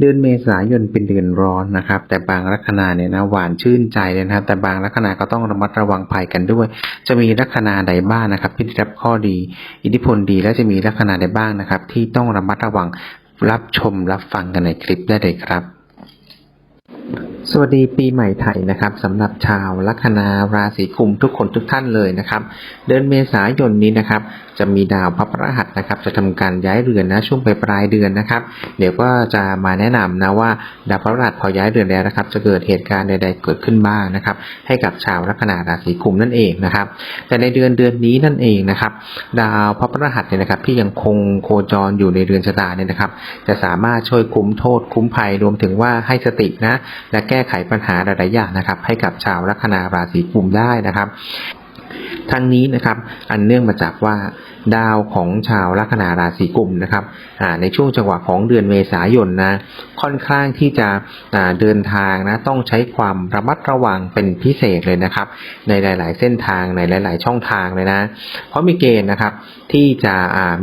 เดือนเมษายนเป็นเดือนร้อนนะครับ แต่บางลัคนาเนี่ยนะหวานชื่นใจเลยนะครับ แต่บางลัคนาก็ต้องระมัดระวังภัยกันด้วย จะมีลัคนาใดบ้างนะครับที่ได้รับข้อดี อิทธิพลดีและจะมีลัคนาใดบ้างนะครับ ที่ต้องระมัดระวังรับชมรับฟังกันในคลิปได้เลยครับ สวัสดีปีใหม่ไทยนะครับสำหรับชาวลัคนาราศีกุมทุกคนทุกท่านเลยนะครับ เดือนเมษายนนี้นะครับ จะมีดาวพระพฤหัสนะครับ จะทำการย้ายเรือนนะช่วงปลายปลายเดือนนะครับ เดี๋ยวก็จะมาแนะนำนะว่าดาวพระพฤหัสพอย้ายเรือนแล้วนะครับ จะเกิดเหตุการณ์ใดๆเกิดขึ้นบ้างนะครับ ให้กับชาวลัคนาราศีกุมนั่นเองนะครับ แต่ในเดือนเดือนนี้นั่นเองนะครับ ดาวพระพฤหัสเนี่ยนะครับที่ยังคงโคจรอยู่ในเรือนชะตาเนี่ยนะครับ จะสามารถช่วยคุ้มโทษคุ้มภัยรวมถึงว่าให้สตินะและแก้ไขปัญหาหลายๆอย่างนะครับ ให้กับชาวลัคนาราศีกุมได้นะครับ ทั้งนี้นะครับ อันเนื่องมาจากว่าดาวของชาวลัคนาราศีกุมนะครับในช่วงจังหวะของเดือนเมษายนนะค่อนข้างที่จะเดินทางนะต้องใช้ความระมัดระวังเป็นพิเศษเลยนะครับ ในหลาย ๆ เส้นทางในหลาย ๆ ช่องทางเลยนะ เพราะมีเกณฑ์นะครับที่จะ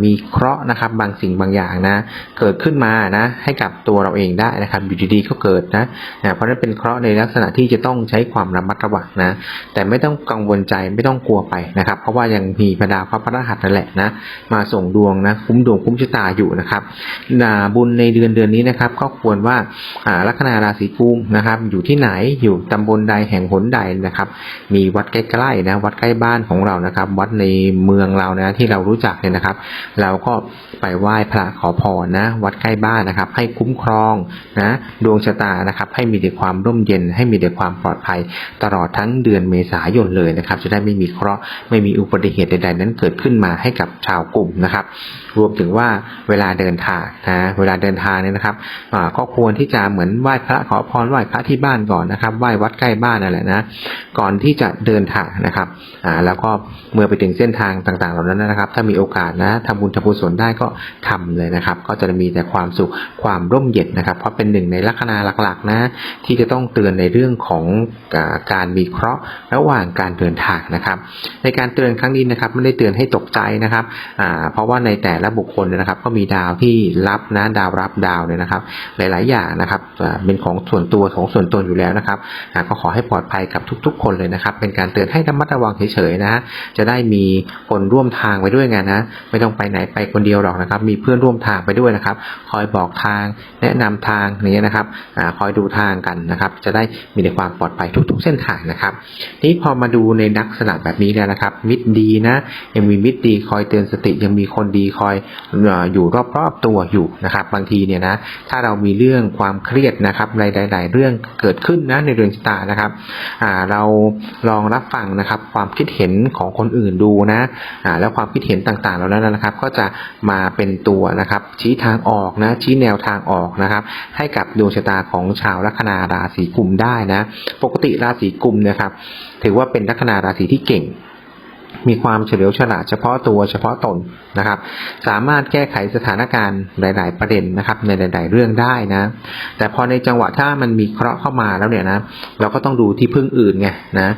มีเคราะห์นะครับบางสิ่งบางอย่างนะเกิดขึ้นมานะให้กับตัวเราเองได้นะครับอยู่ดีๆก็เกิดนะนะเพราะนั้นเป็นเคราะห์ในลักษณะที่จะต้องใช้ความระมัดระวังนะแต่ไม่ต้องกังวลใจไม่ต้องกลัวไปนะครับ เพราะว่ายังมีพระดาพระพฤหัสนั่นแหละนะมาส่งดวงนะคุ้มดวงคุ้มชะตาอยู่นะครับนาบุญในเดือนเดือนนี้นะครับ ก็ควรว่าอ่าลัคนาราศีกุมนะครับ อยู่ที่ไหนอยู่ตำบลใดแห่งหนใดนะครับ มีวัดใกล้ๆนะวัดใกล้บ้านของเรานะครับ วัดในเมืองเรานะที่เรารู้จักเนี่ยนะครับ เราก็ไปไหว้พระขอพรนะ วัดใกล้บ้านนะครับ ให้คุ้มครองนะดวงชะตานะครับ ให้มีแต่ความร่มเย็น ให้มีแต่ความปลอดภัย ตลอดทั้งเดือนเมษายนเลยนะครับ จะได้ไม่มีเคราะห์ไม่มีอุบัติเหตุใดๆนั้นเกิดขึ้นมาให้กับชาวกลุ่มนะครับ รวมถึงว่าเวลาเดินทางนะเวลาเดินทางเนี่ยนะครับก็ควรที่จะเหมือนไหว้พระขอพรไหว้พระที่บ้านก่อนนะครับไหว้วัดใกล้บ้านนั่นแหละนะก่อนที่จะเดินทางนะครับอ่าแล้วก็เมื่อไปถึงเส้นทางต่างๆเหล่านั้นนะครับ ถ้ามีโอกาสนะทำบุญทำกุศลได้ก็ทำเลยนะครับ ก็จะมีแต่ความสุขความร่มเย็นนะครับ เพราะเป็นหนึ่งในลัคนาหลักๆนะที่จะต้องเตือนในเรื่องของการมีเคราะห์ระหว่างการเดินทางนะครับในการเตือนครั้งนี้นะครับไม่ได้เตือนให้ตกใจนะครับเพราะว่าในแต่ละบุคคลเนยนะครับ ก็มีดาวที่รับนะดาวรับดาวเนี่ยนะครับ หลาย ๆ อย่างนะครับเป็นของส่วนตัวของส่วนตนอยู่แล้วนะครับก็ขอให้ปลอดภัยกับทุก ๆ คนเลยนะครับ เป็นการเตือนให้ระมัดระวังเฉย ๆ นะ จะได้มีคนร่วมทางไปด้วยไงนะ ไม่ต้องไปไหนไปคนเดียวหรอกนะครับ มีเพื่อนร่วมทางไปด้วยนะครับ คอยบอกทางแนะนำทางอย่างเงี้ยนะครับอคอยดูทางกันนะครับ จะได้มีในความปลอดภัยทุก ๆ เส้นทางนะครับ นี่พอมาดูในลักษณะแบบนี้แล้วนะครับ มิตรดีนะยังมีมิตรดีคอยเตือนสติยังมีคนดีคอยอยู่รอบๆตัวอยู่นะครับ บางทีเนี่ยนะถ้าเรามีเรื่องความเครียดนะครับหลายๆเรื่องเกิดขึ้นนะในเรือนชะตานะครับอ่าเราลองรับฟังนะครับ ความคิดเห็นของคนอื่นดูนะอ่าแล้วความคิดเห็นต่างๆเหล่านั้นนะครับ ก็จะมาเป็นตัวนะครับ ชี้ทางออกนะชี้แนวทางออกนะครับ ให้กับดวงชะตาของชาวลัคนาราศีกุมได้นะ ปกติราศีกุมนะครับ ถือว่าเป็นลัคนาราศีที่เก่ง มีความเฉลียวฉลาดเฉพาะตัวเฉพาะตนนะครับ สามารถแก้ไขสถานการณ์หลาย ๆ ประเด็นนะครับ ในหลาย ๆ เรื่องได้นะ แต่พอในจังหวะถ้ามันมีเคราะห์เข้ามาแล้วเนี่ยนะเราก็ต้องดูที่พึ่งอื่นไงนะ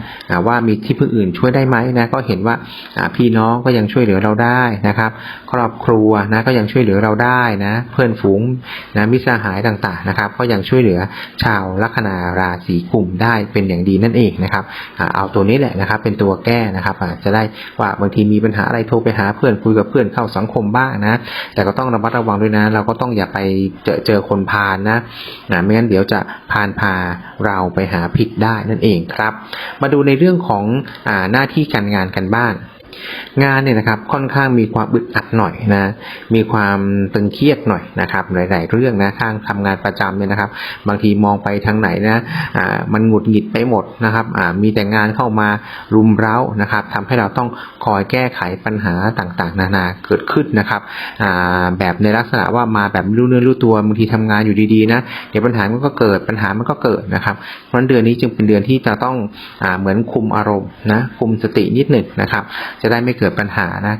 ว่ามีที่พึ่งอื่นช่วยได้ไหมนะก็เห็นว่าพี่น้องก็ยังช่วยเหลือเราได้นะครับ ครอบครัวนะก็ยังช่วยเหลือเราได้นะ เพื่อนฝูงนะมิตรสหายต่าง ๆ นะครับ ก็ยังช่วยเหลือชาวลัคนาราศีกุมได้เป็นอย่างดีนั่นเองนะครับเอาตัวนี้แหละนะครับ เป็นตัวแก้นะครับจะได้ว่าบางทีมีปัญหาอะไรโทรไปหาเพื่อนคุยกับเพื่อนเข้าสังคมบ้างนะ แต่ก็ต้องระมัดระวังด้วยนะ เราก็ต้องอย่าไปเจอเจอคนพาลนะนะไม่งั้นเดี๋ยวจะพาลพาเราไปหาผิดได้นั่นเองครับ มาดูในเรื่องของอหน้าที่การงานกันบ้าง งานเนี่ยนะครับค่อนข้างมีความอึดอัดหน่อยนะมีความตึงเครียดหน่อยนะครับหลาย ๆ เรื่องนะข้างทำงานประจำเนี่ยนะครับ บางทีมองไปทางไหนนะอ่ามันหงุดหงิดไปหมดนะครับอ่ามีแต่งานเข้ามารุมเร้านะครับทำให้เราต้องคอยแก้ไขปัญหาต่าง ๆ นานาเกิดขึ้นนะครับอ่าแบบในลักษณะว่ามาแบบรู้เนื้อรู้ตัวบางทีทำงานอยู่ดีๆนะเดี๋ยวปัญหามันก็เกิดปัญหามันก็เกิดนะครับเพราะเดือนนี้จึงเป็นเดือนที่จะต้องอ่าเหมือนคุมอารมณ์นะคุมสตินิดหนึ่งนะครับจะได้ไม่เกิดปัญหานะ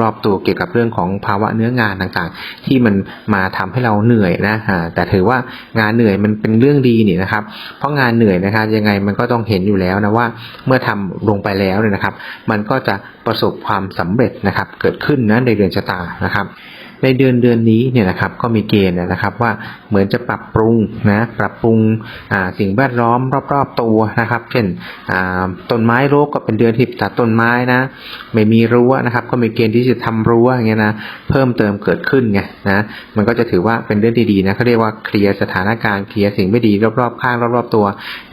รอบๆตัวเกี่ยวกับเรื่องของภาวะเนื้องานต่างๆ ที่มันมาทำให้เราเหนื่อยนะฮะแต่ถือว่างานเหนื่อยมันเป็นเรื่องดีนี่นะครับ เพราะงานเหนื่อยนะครับยังไงมันก็ต้องเห็นอยู่แล้วนะว่าเมื่อทำลงไปแล้วเนี่ยนะครับ มันก็จะประสบความสำเร็จนะครับ เกิดขึ้นนะในเดือนชะตานะครับ ในเดือนเดือนนี้เนี่ยนะครับก็มีเกณฑ์นะครับว่าเหมือนจะปรับปรุงนะปรับปรุงสิ่งแวดล้อมรอบๆตัวนะครับ เช่นต้นไม้รกก็เป็นเดือนที่ตัดต้นไม้นะไม่มีรั้วนะครับ ก็มีเกณฑ์ที่จะทำรั้วอย่างเงี้ยนะเพิ่มเติมเกิดขึ้นไงนะมันก็จะถือว่าเป็นเรื่องดีๆนะเขาเรียกว่าเคลียร์สถานการณ์เคลียร์สิ่งไม่ดีรอบๆข้างรอบๆตัว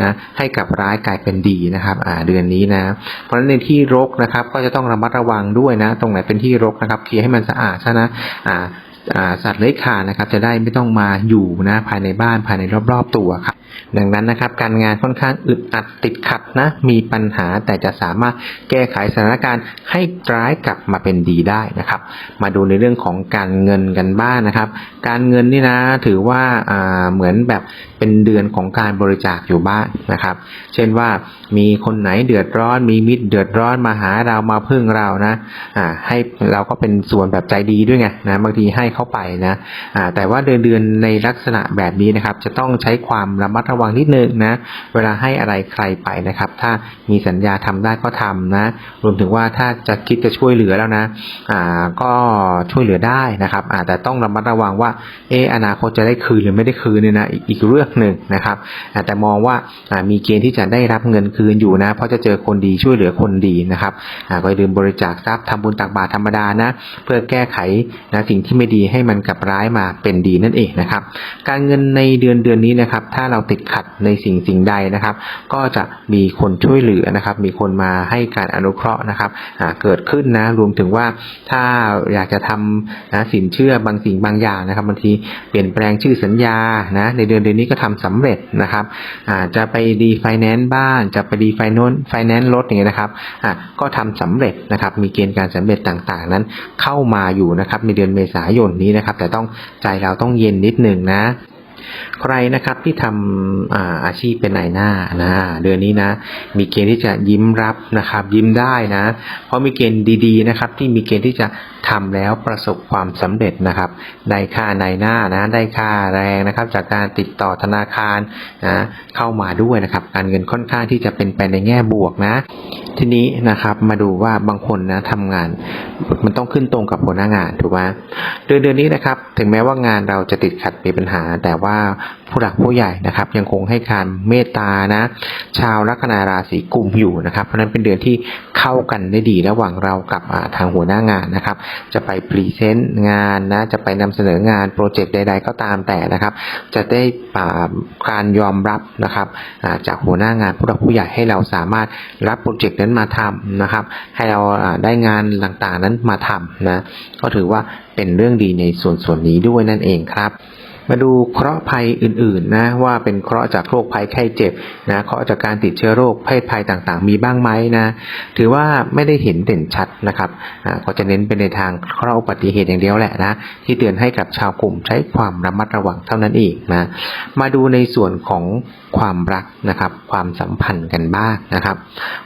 นะให้กับร้ายกลายเป็นดีนะครับเดือนนี้นะเพราะฉะนั้นในที่รกนะครับก็จะต้องระมัดระวังด้วยนะ ตรงไหนเป็นที่รกนะครับเคลียร์ให้มันสะอาดซะนะอ่าอ่าสัตว์เลื้อยคลานนะครับ จะได้ไม่ต้องมาอยู่นะภายในบ้านภายในรอบๆตัวครับดังนั้นนะครับการงานค่อนข้างอึดอัดติดขัดนะมีปัญหาแต่จะสามารถแก้ไขสถานการณ์ให้ร้ายกลับมาเป็นดีได้นะครับ มาดูในเรื่องของการเงินกันบ้างนะครับ การเงินนี่นะถือว่าอ่าเหมือนแบบเป็นเดือนของการบริจาคอยู่บ้างนะครับ เช่นว่ามีคนไหนเดือดร้อน มีมิตรเดือดร้อนมาหาเรามาพึ่งเรานะอ่าให้เราก็เป็นส่วนแบบใจดีด้วยไงนะบางทีให้เข้าไปนะอ่าแต่ว่าเดือนเดือนในลักษณะแบบนี้นะครับ จะต้องใช้ความระมัดระวังนิดนึงนะ เวลาให้อะไรใครไปนะครับ ถ้ามีสัญญาทำได้ก็ทำนะ รวมถึงว่าถ้าจะคิดจะช่วยเหลือแล้วนะ อ่า ก็ช่วยเหลือได้นะครับอาแต่ต้องระมัดระวังว่า เอออนาคตจะได้คืนหรือไม่ได้คืนเนี่ยนะอีกอีกเรื่องหนึ่งนะครับแต่มองว่ามีเกณฑ์ที่จะได้รับเงินคืนอยู่นะ เพราะจะเจอคนดีช่วยเหลือคนดีนะครับก็อย่าลืมบริจาคทรัพย์ทำบุญตักบาตรธรรมดานะ เพื่อแก้ไขนะสิ่งที่ไม่ดีให้มันกลับร้ายมาเป็นดีนั่นเองนะครับ การเงินในเดือนเดือนนี้นะครับ ถ้าเราติดขัดในสิ่งสิ่งใดนะครับ ก็จะมีคนช่วยเหลือนะครับ มีคนมาให้การอนุเคราะห์นะครับเกิดขึ้นนะรวมถึงว่าถ้าอยากจะทำนะสินเชื่อบางสิ่งบางอย่างนะครับบางทีเปลี่ยนแปลงชื่อสัญญานะในเดือนเดือนนี้ก็ทำสำเร็จนะครับจะไปดีไฟแนนซ์บ้านจะไปดีไฟนนไฟแนนซ์รถอย่างเงี้ยนะครับก็ทำสำเร็จนะครับ มีเกณฑ์การสำเร็จต่างๆ นั้นเข้ามาอยู่นะครับในเดือนเมษายนนี้นะครับ แต่ต้องใจเราต้องเย็นนิดหนึ่งนะ ใครนะครับที่ทำอาอาชีพเป็นนายหน้านะเดือนนี้นะ มีเกณฑ์ที่จะยิ้มรับนะครับ ยิ้มได้นะ เพราะมีเกณฑ์ดี ๆ นะครับ ที่มีเกณฑ์ที่จะทำแล้วประสบความสำเร็จนะครับ ได้ค่านายหน้านะ ได้ค่าแรงนะครับ จากการติดต่อธนาคารนะเข้ามาด้วยนะครับ การเงินค่อนข้างที่จะเป็นไปในแง่บวกนะ ทีนี้นะครับมาดูว่าบางคนนะทำงานมันต้องขึ้นตรงกับหัวหน้างานถูกไหมเดือนเดือนนี้นะครับ ถึงแม้ว่างานเราจะติดขัดมีปัญหาแต่ว่าว่าผู้หลักผู้ใหญ่นะครับ ยังคงให้การเมตตานะ ชาวลัคนาราศีกุมอยู่นะครับ เพราะนั้นเป็นเดือนที่เข้ากันได้ดีระหว่างเรากับทางหัวหน้างานนะครับ จะไปพรีเซนต์งานนะจะไปนำเสนองานโปรเจกต์ใด ๆ ก็ตามแต่นะครับ จะได้การยอมรับนะครับจากหัวหน้างานผู้หลักผู้ใหญ่ให้เราสามารถรับโปรเจกต์นั้นมาทำนะครับ ให้เราอ่าได้งานต่างๆนั้นมาทำนะก็ถือว่าเป็นเรื่องดีในส่วนส่วนนี้ด้วยนั่นเองครับ มาดูเคราะห์ภัยอื่นๆนะว่าเป็นเคราะห์จากโรคภัยไข้เจ็บนะเคราะห์จากการติดเชื้อโรคเพศภัยต่างๆ มีบ้างไหมนะถือว่าไม่ได้เห็นเด่นชัดนะครับอ่าก็จะเน้นไปในทางเคราะห์อุบัติเหตุอย่างเดียวแหละนะที่เตือนให้กับชาวกลุ่มใช้ความระมัดระวังเท่านั้นเองนะมาดูในส่วนของความรักนะครับความสัมพันธ์กันบ้างนะครับ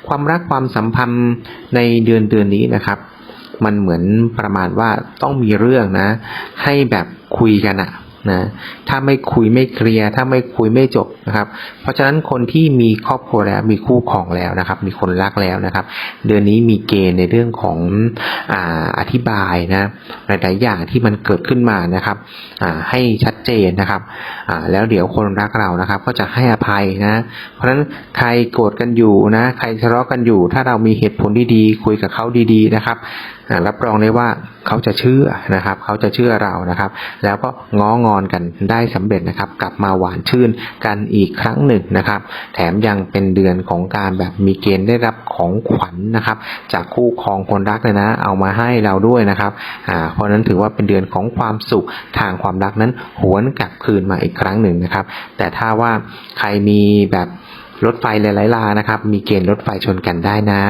ความรักความสัมพันธ์ในเดือนเดือนนี้นะครับมันเหมือนประมาณว่าต้องมีเรื่องนะ ให้แบบคุยกันอะ นะถ้าไม่คุยไม่เคลียร์ถ้าไม่คุยไม่จบนะครับ เพราะฉะนั้นคนที่มีครอบครัวแล้วมีคู่ครองแล้วนะครับ มีคนรักแล้วนะครับ เดือนนี้มีเกณฑ์ในเรื่องของอ่าอธิบายนะหลายๆอย่างที่มันเกิดขึ้นมานะครับอ่าให้ชัดเจนนะครับอ่าแล้วเดี๋ยวคนรักเรานะครับ ก็จะให้อภัยนะ เพราะฉะนั้นใครโกรธกันอยู่นะ ใครทะเลาะกันอยู่ ถ้าเรามีเหตุผลดีๆคุยกับเขาดีๆนะครับ รับรองได้ว่าเขาจะเชื่อนะครับ เขาจะเชื่อเรานะครับ แล้วก็ง้องอนกันได้สำเร็จนะครับ กลับมาหวานชื่นกันอีกครั้งหนึ่งนะครับ แถมยังเป็นเดือนของการแบบมีเกณฑ์ได้รับของขวัญนะครับ จากคู่ครองคนรักเลยนะ เอามาให้เราด้วยนะครับอ่าเพราะฉะนั้นถือว่าเป็นเดือนของความสุขทางความรักนั้นหวนกลับคืนมาอีกครั้งหนึ่งนะครับ แต่ถ้าว่าใครมีแบบรถไฟหลายๆลานะครับ มีเกณฑ์รถไฟชนกันได้นะ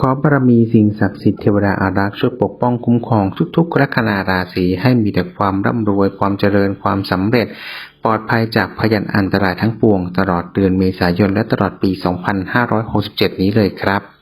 ขอบารมีสิ่งศักดิ์สิทธิ์เทวดาอารักษ์ช่วยปกป้องคุ้มครองทุกๆลัคนาราศีให้มีแต่ความร่ำรวยความเจริญความสำเร็จ ปลอดภัยจากพยันอันตรายทั้งปวง ตลอดเดือนเมษายนและตลอดปี 2567 นี้เลยครับ